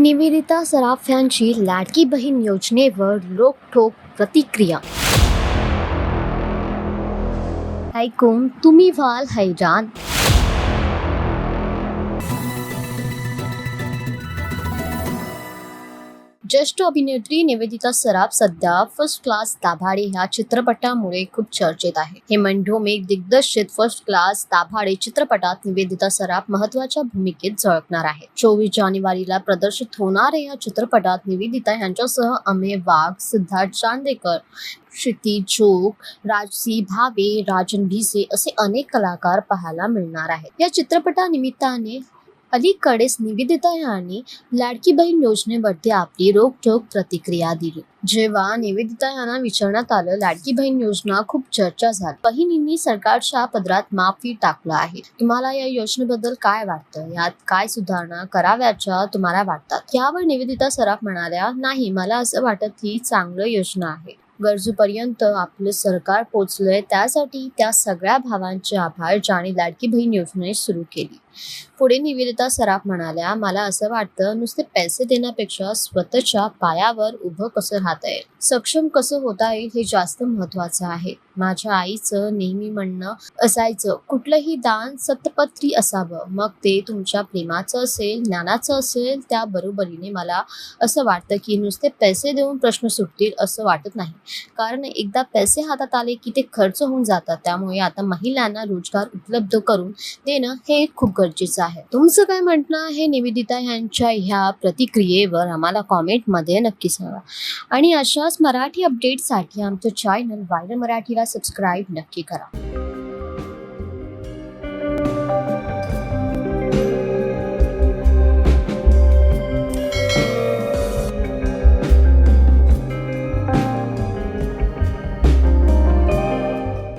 निवेदिता सराफ यांची लाडकी बहीण योजनेवर रोखोक प्रतिक्रिया. ऐकून तुम्ही व्हाल हैराण. ज्येष्ठ अभिनेत्री निवेदिता सराफ सध्या फर्स्ट क्लास दाभाडे ह्या चित्रपटामुळे खूप चर्चेत आहे. हे मंडोमेक दिग्दर्शित फर्स्ट क्लास दाभाडे चित्रपटात निवेदिता सराफ महत्त्वाच्या भूमिकेत झळकणार आहे. चोवीस जानेवारीला प्रदर्शित होणाऱ्या या चित्रपटात निवेदिता यांच्यासह अमे वाघ सिद्धार्थ चांदेकर क्षिती चोक राजसी भावे राजन भिसे असे अनेक कलाकार पाहायला मिळणार आहेत. या चित्रपटानिमित्ताने अलीकडेच निवेदिता यांनी लाडकी बहीण योजनेवरती आपली रोखठोक प्रतिक्रिया दिली. जेव्हा निवेदिता यांना विचारण्यात आलं लाडकी बहीण योजना खूप चर्चा झाली. बहिणींनी सरकारच्या पदरात माफी टाकलं आहे. तुम्हाला या योजनेबद्दल काय वाटतं? यात काय सुधारणा कराव्याच्या तुम्हाला वाटतात? यावर निवेदिता सराफ म्हणाल्या नाही मला असं वाटत ही चांगलं योजना आहे. गरजूपर्यंत आपलं सरकार पोचलंय. त्यासाठी त्या सगळ्या भावांचे आभार ज्याने लाडकी बहीण योजने सुरू केली. पुढे निवेदिता सराफ म्हणाल्या मला असं वाटतं नुसते पैसे देण्यापेक्षा स्वतःच्या पायावर उभं कसं राहता येईल? सक्षम कसं होता येईल हे जास्त महत्वाचं आहे. माझ्या आईचं नेहमी म्हणणं असायचं कुठलंही दान सतपत्री असावं मग ते तुमच्या प्रेमाचं असेल ज्ञानाचं असेल त्या बरोबरीने मला असं वाटतं की नुसते पैसे देऊन प्रश्न सुटतील असं वाटत नाही. कारण एकदा पैसे हातात आले की ते खर्च होऊन जातात त्यामुळे आता महिलांना रोजगार उपलब्ध करून देणं हे खूप गरजेचं आहे. तुमचं काय म्हणणं आहे? निवेदिता यांच्या ह्या प्रतिक्रियेवर आम्हाला कॉमेंटमध्ये नक्की सांगा. आणि अशाच मराठी अपडेटसाठी आमचं चॅनल वायरल मराठीला सबस्क्राईब नक्की करा.